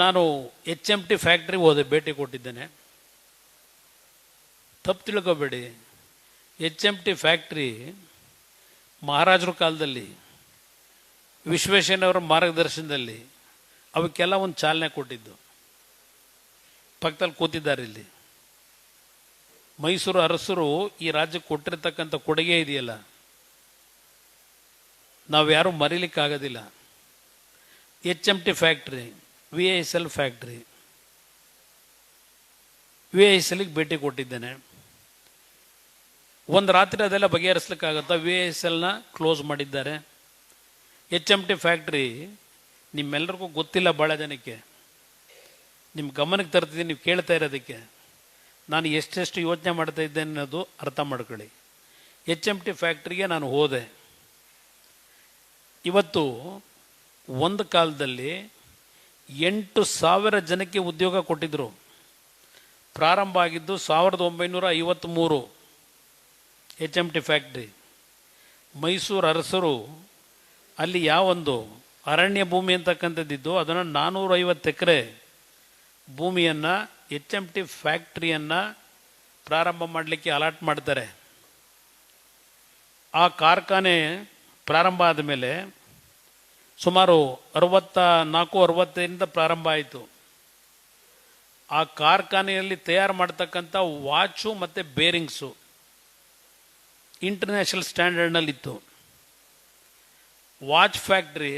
ನಾನು H M T ಫ್ಯಾಕ್ಟ್ರಿಗೆ ಹೋದೆ, ಭೇಟಿ ಕೊಟ್ಟಿದ್ದೇನೆ. ತಪ್ಪು ತಿಳ್ಕೋಬೇಡಿ. ಎಚ್ ಎಂ ಟಿ ಫ್ಯಾಕ್ಟ್ರಿ ಮಹಾರಾಜರ ಕಾಲದಲ್ಲಿ, ವಿಶ್ವೇಶ್ವರಯ್ಯನವರ ಮಾರ್ಗದರ್ಶನದಲ್ಲಿ ಅವಕ್ಕೆಲ್ಲ ಒಂದು ಚಾಲನೆ ಕೊಟ್ಟಿದ್ದು. ಪಕ್ಕದಲ್ಲಿ ಕೂತಿದ್ದಾರೆ ಇಲ್ಲಿ. ಮೈಸೂರು ಅರಸರು ಈ ರಾಜ್ಯಕ್ಕೆ ಕೊಟ್ಟಿರ್ತಕ್ಕಂಥ ಕೊಡುಗೆ ಇದೆಯಲ್ಲ? ನಾವು ಯಾರೂ ಮರೀಲಿಕ್ಕಾಗೋದಿಲ್ಲ. H M T factory V I S L factory V I S ಎಲ್ಗೆ ಭೇಟಿ ಕೊಟ್ಟಿದ್ದೇನೆ. ಒಂದು ರಾತ್ರಿ ಅದೆಲ್ಲ ಬಗೆಹರಿಸ್ಲಿಕ್ಕಾಗತ್ತಾ ವಿ ಐ ಎಸ್ ಎಲ್ನ ಕ್ಲೋಸ್ ಮಾಡಿದ್ದಾರೆ. ಎಚ್ ಎಂ ಟಿ ಫ್ಯಾಕ್ಟ್ರಿ ನಿಮ್ಮೆಲ್ಲರಿಗೂ ಗೊತ್ತಿಲ್ಲ ಭಾಳ ಜನಕ್ಕೆ. ನಿಮ್ಮ ಗಮನಕ್ಕೆ ತರ್ತಿದ್ದೀನಿ, ನೀವು ಕೇಳ್ತಾ ಇರೋದಕ್ಕೆ. ನಾನು ಎಷ್ಟೆಷ್ಟು ಯೋಚನೆ ಮಾಡ್ತಾ ಇದ್ದೇನೆ ಅನ್ನೋದು ಅರ್ಥ ಮಾಡ್ಕೊಳ್ಳಿ. ಎಚ್ ಎಂ ಟಿ ಫ್ಯಾಕ್ಟ್ರಿಗೆ ನಾನು ಹೋದೆ. ಇವತ್ತು ಒಂದು ಕಾಲದಲ್ಲಿ ಎಂಟು ಸಾವಿರ ಜನಕ್ಕೆ ಉದ್ಯೋಗ ಕೊಟ್ಟಿದ್ದರು ಪ್ರಾರಂಭ ಆಗಿದ್ದು ಸಾವಿರದ ಒಂಬೈನೂರ ಐವತ್ತ್ಮೂರು H M T factory Mysuru ಅರಸರು ಅಲ್ಲಿ ಯಾವೊಂದು ಅರಣ್ಯ ಭೂಮಿ ಅಂತಕ್ಕಂಥದ್ದಿದ್ದು ಅದನ್ನು ನಾನ್ನೂರೈವತ್ತು ಎಕರೆ ಭೂಮಿಯನ್ನು ಎಚ್ ಎಂ ಟಿ ಫ್ಯಾಕ್ಟ್ರಿಯನ್ನು ಪ್ರಾರಂಭ ಮಾಡಲಿಕ್ಕೆ ಅಲಾಟ್ ಮಾಡ್ತಾರೆ. ಆ ಕಾರ್ಖಾನೆ ಪ್ರಾರಂಭ ಆದಮೇಲೆ ಸುಮಾರು ಅರವತ್ತ ನಾಲ್ಕು ಅರವತ್ತರಿಂದ ಪ್ರಾರಂಭ ಆಯಿತು. ಆ ಕಾರ್ಖಾನೆಯಲ್ಲಿ ತಯಾರು ಮಾಡ್ತಕ್ಕಂಥ ವಾಚು ಮತ್ತು ಬೇರಿಂಗ್ಸು ಇಂಟರ್ನ್ಯಾಷನಲ್ ಸ್ಟ್ಯಾಂಡರ್ಡ್ನಲ್ಲಿತ್ತು ವಾಚ್ ಫ್ಯಾಕ್ಟ್ರಿ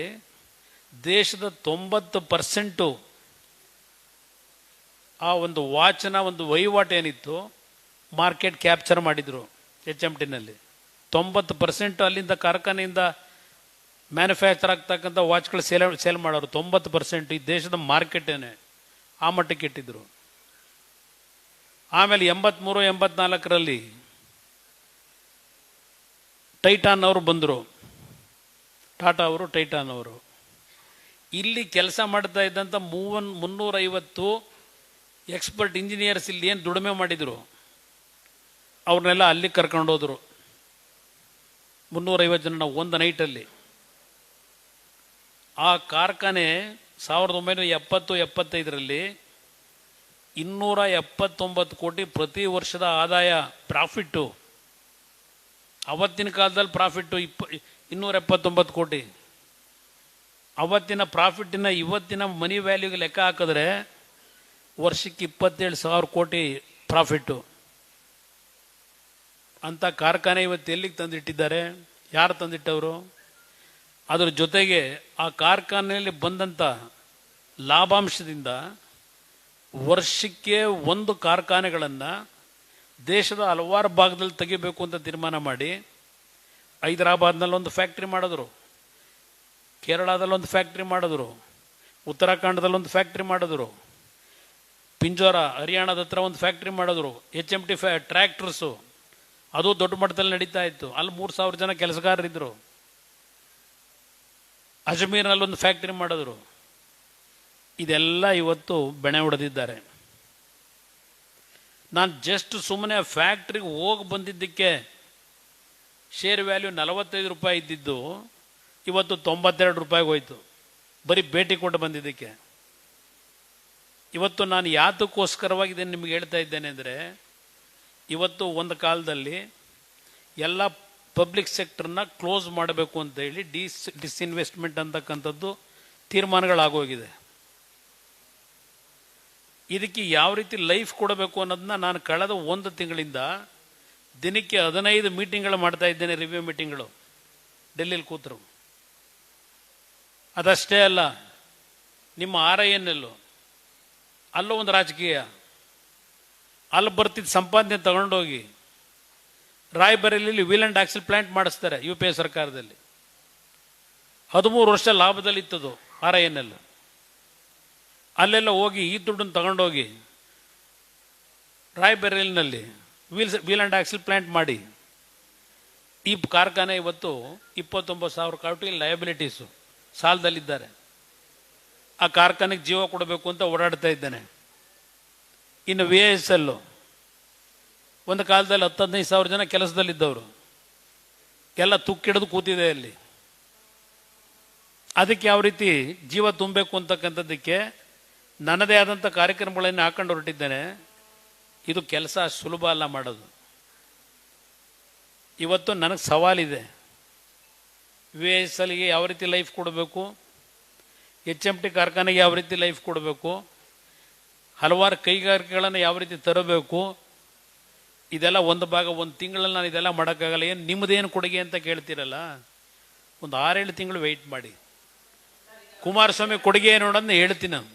ದೇಶದ ತೊಂಬತ್ತು ಪರ್ಸೆಂಟು ಆ ಒಂದು ವಾಚ್ನ ಒಂದು ವಹಿವಾಟು ಏನಿತ್ತು ಮಾರ್ಕೆಟ್ ಕ್ಯಾಪ್ಚರ್ ಮಾಡಿದರು ಎಚ್ ಎಂ ಟಿನಲ್ಲಿ ತೊಂಬತ್ತು ಪರ್ಸೆಂಟು ಅಲ್ಲಿಂದ ಕಾರ್ಖಾನೆಯಿಂದ ಮ್ಯಾನುಫ್ಯಾಕ್ಚರ್ ಆಗ್ತಕ್ಕಂಥ ವಾಚ್ಗಳು ಸೇಲ್ ಸೇಲ್ ಮಾಡೋರು. ತೊಂಬತ್ತು ಪರ್ಸೆಂಟ್ ಈ ದೇಶದ ಮಾರ್ಕೆಟೇನೆ ಆ ಮಟ್ಟಕ್ಕೆ ಇಟ್ಟಿದ್ದರು ಆಮೇಲೆ ಎಂಬತ್ತ್ಮೂರು ಎಂಬತ್ನಾಲ್ಕರಲ್ಲಿ ಟೈಟಾನ್ ಅವರು ಬಂದರು. ಟಾಟಾ ಅವರು ಟೈಟಾನ್ ಅವರು. ಇಲ್ಲಿ ಕೆಲಸ ಮಾಡ್ತಾ ಇದ್ದಂಥ ಮೂವನ್, ಮುನ್ನೂರೈವತ್ತು ಎಕ್ಸ್ಪರ್ಟ್ ಇಂಜಿನಿಯರ್ಸ್ ಇಲ್ಲಿ ಏನು ದುಡಿಮೆ ಮಾಡಿದರು? ಅವ್ರನ್ನೆಲ್ಲ ಅಲ್ಲಿ ಕರ್ಕೊಂಡೋದ್ರು. ಮುನ್ನೂರೈವತ್ತು ಜನ ಒಂದು ನೈಟಲ್ಲಿ ಆ ಕಾರ್ಖಾನೆ ಸಾವಿರದ ಒಂಬೈನೂರ ಎಪ್ಪತ್ತು ಎಪ್ಪತ್ತೈದರಲ್ಲಿ ಇನ್ನೂರ ಎಪ್ಪತ್ತೊಂಬತ್ತು ಕೋಟಿ ಪ್ರತಿ ವರ್ಷದ ಆದಾಯ ಪ್ರಾಫಿಟ್ಟು. ಅವತ್ತಿನ ಕಾಲದಲ್ಲಿ ಪ್ರಾಫಿಟ್ಟು ಇಪ್ಪ, ಇನ್ನೂರ ಎಪ್ಪತ್ತೊಂಬತ್ತು ಕೋಟಿ. ಅವತ್ತಿನ ಪ್ರಾಫಿಟ್ಟಿನ ಇವತ್ತಿನ ಮನಿ ವ್ಯಾಲ್ಯೂಗೆ ಲೆಕ್ಕ ಹಾಕಿದ್ರೆ ವರ್ಷಕ್ಕೆ ಇಪ್ಪತ್ತೇಳು ಸಾವಿರ ಕೋಟಿ ಪ್ರಾಫಿಟ್ಟು. ಅಂಥ ಕಾರ್ಖಾನೆ ಇವತ್ತು ಎಲ್ಲಿಗೆ ತಂದಿಟ್ಟಿದ್ದಾರೆ? ಯಾರು ತಂದಿಟ್ಟವರು? ಅದ್ರ ಜೊತೆಗೆ ಆ ಕಾರ್ಖಾನೆಯಲ್ಲಿ ಬಂದಂಥ ಲಾಭಾಂಶದಿಂದ ವರ್ಷಕ್ಕೆ ಒಂದು ಕಾರ್ಖಾನೆಗಳನ್ನು ದೇಶದ ಹಲವಾರು ಭಾಗದಲ್ಲಿ ತೆಗಿಬೇಕು ಅಂತ ತೀರ್ಮಾನ ಮಾಡಿ ಹೈದರಾಬಾದ್ನಲ್ಲಿ ಒಂದು ಫ್ಯಾಕ್ಟ್ರಿ ಮಾಡಿದ್ರು, ಕೇರಳದಲ್ಲಿ ಒಂದು ಫ್ಯಾಕ್ಟ್ರಿ ಮಾಡಿದ್ರು, ಉತ್ತರಾಖಂಡದಲ್ಲಿ ಒಂದು ಫ್ಯಾಕ್ಟ್ರಿ ಮಾಡಿದ್ರು, ಪಿಂಜೋರ, ಹರಿಯಾಣದ ಹತ್ರ ಒಂದು ಫ್ಯಾಕ್ಟ್ರಿ ಮಾಡಿದ್ರು ಎಚ್ ಎಂ ಟಿ ಫ್ಯಾ ಟ್ರ್ಯಾಕ್ಟರ್ಸು ಅದು ದೊಡ್ಡ ಮಟ್ಟದಲ್ಲಿ ನಡೀತಾ ಇತ್ತು. ಅಲ್ಲಿ ಮೂರು ಸಾವಿರ ಜನ ಕೆಲಸಗಾರರಿದ್ದರು ಅಜ್ಮೀರ್ನಲ್ಲಿ ಒಂದು ಫ್ಯಾಕ್ಟ್ರಿ ಮಾಡಿದ್ರು. ಇದೆಲ್ಲ ಇವತ್ತು ಬೆಣೆ ಹೊಡೆದಿದ್ದಾರೆ. ನಾನು ಜಸ್ಟ್ ಸುಮ್ಮನೆ ಫ್ಯಾಕ್ಟ್ರಿಗೆ ಹೋಗಿ ಬಂದಿದ್ದಕ್ಕೆ ಶೇರ್ ವ್ಯಾಲ್ಯೂ ನಲವತ್ತೈದು ರೂಪಾಯಿ ಇದ್ದಿದ್ದು, ಇವತ್ತು ತೊಂಬತ್ತೆರಡು ರೂಪಾಯಿಗೆ ಹೋಯ್ತು. ಬರೀ ಭೇಟಿ ಕೊಟ್ಟು ಬಂದಿದ್ದಕ್ಕೆ. ಇವತ್ತು ನಾನು ಯಾತಕ್ಕೋಸ್ಕರವಾಗಿ ಇದನ್ನು ನಿಮಗೆ ಹೇಳ್ತಾ ಇದ್ದೇನೆ ಅಂದರೆ, ಇವತ್ತು ಒಂದು ಕಾಲದಲ್ಲಿ ಎಲ್ಲ ಪಬ್ಲಿಕ್ ಸೆಕ್ಟರ್ನ ಕ್ಲೋಸ್ ಮಾಡಬೇಕು ಅಂತ ಹೇಳಿ ಡಿಸ್ ಡಿಸ್ಇನ್ವೆಸ್ಟ್ಮೆಂಟ್ ಅಂತಕ್ಕಂಥದ್ದು ತೀರ್ಮಾನಗಳಾಗೋಗಿದೆ. ಇದಕ್ಕೆ ಯಾವ ರೀತಿ ಲೈಫ್ ಕೊಡಬೇಕು ಅನ್ನೋದನ್ನ ನಾನು ಕಳೆದ ಒಂದು ತಿಂಗಳಿಂದ ದಿನಕ್ಕೆ ಹದಿನೈದು ಮೀಟಿಂಗ್ಗಳು ಮಾಡ್ತಾ ಇದ್ದೇನೆ ರಿವ್ಯೂ ಮೀಟಿಂಗ್ಗಳು ಡೆಲ್ಲಿಲಿ ಕೂತರು. ಅದಷ್ಟೇ ಅಲ್ಲ, ನಿಮ್ಮ ಆರ್ ಐ ಎನ್ ಎಲ್ಲು ಅಲ್ಲೂ ಒಂದು ರಾಜಕೀಯ, ಅಲ್ಲಿ ಬರ್ತಿದ್ದ ಸಂಪಾದನೆ ತಗೊಂಡೋಗಿ ರಾಯ್ಬರೇಲಿಯಲ್ಲಿ ವೀಲ್ ಆ್ಯಂಡ್ ಆಕ್ಸಿಲ್ ಪ್ಲಾಂಟ್ ಮಾಡಿಸ್ತಾರೆ ಯು ಪಿ ಎ ಸರ್ಕಾರದಲ್ಲಿ. ಹದಿಮೂರು ವರ್ಷ ಲಾಭದಲ್ಲಿ ಇತ್ತದು ಆರ್ ಐ ಎನ್ ಎಲ್ ಅಲ್ಲೆಲ್ಲ ಹೋಗಿ ಈ ದುಡ್ಡನ್ನು ತಗೊಂಡೋಗಿ ರಾಯ್ಬರೇಲಿನಲ್ಲಿ wheels wheel and axle plant ಮಾಡಿ. ಈ ಕಾರ್ಖಾನೆ ಇವತ್ತು ಇಪ್ಪತ್ತೊಂಬತ್ತು ಸಾವಿರ ಕೋಟಿ ಲಯಬಿಲಿಟೀಸು ಸಾಲದಲ್ಲಿದ್ದಾರೆ. ಆ ಕಾರ್ಖಾನೆಗೆ ಜೀವ ಕೊಡಬೇಕು ಅಂತ ಓಡಾಡ್ತಾ ಇದ್ದಾನೆ. ಇನ್ನು ವಿ ಎಸ್ ಎಲ್ಲು ಒಂದು ಕಾಲದಲ್ಲಿ ಹತ್ತು ಹದಿನೈದು ಸಾವಿರ ಜನ ಕೆಲಸದಲ್ಲಿದ್ದವರು. ಎಲ್ಲ ತುಕ್ಕಿಡಿದು ಕೂತಿದೆ ಅಲ್ಲಿ. ಅದಕ್ಕೆ ಯಾವ ರೀತಿ ಜೀವ ತುಂಬಬೇಕು ಅಂತಕ್ಕಂಥದ್ದಕ್ಕೆ ನನ್ನದೇ ಆದಂಥ ಕಾರ್ಯಕ್ರಮಗಳನ್ನು ಹಾಕೊಂಡು ಹೊರಟಿದ್ದೇನೆ. ಇದು ಕೆಲಸ ಸುಲಭ ಅಲ್ಲ ಮಾಡೋದು. ಇವತ್ತು ನನಗೆ ಸವಾಲಿದೆ. ವಿ ಎಸ್ ಎಲ್ಗೆ ಯಾವ ರೀತಿ ಲೈಫ್ ಕೊಡಬೇಕು? ಎಚ್ ಎಂ ಟಿ ಕಾರ್ಖಾನೆಗೆ ಯಾವ ರೀತಿ ಲೈಫ್ ಕೊಡಬೇಕು? ಹಲವಾರು ಕೈಗಾರಿಕೆಗಳನ್ನು ಯಾವ ರೀತಿ ತರಬೇಕು? ಇದೆಲ್ಲ ಒಂದು ಭಾಗ, ಒಂದು ತಿಂಗಳಲ್ಲಿ ನಾನು ಇದೆಲ್ಲ ಮಾಡೋಕ್ಕಾಗಲ್ಲ. ಏನು ನಿಮ್ಮದೇನು ಕೊಡುಗೆ ಅಂತ ಕೇಳ್ತೀರಲ್ಲ? ಒಂದು ಆರೇಳು ತಿಂಗಳು ವೆಯ್ಟ್ ಮಾಡಿ. ಕುಮಾರಸ್ವಾಮಿ ಕೊಡುಗೆ ನೋಡೋದನ್ನ ಹೇಳ್ತೀನಿ ನಾನು.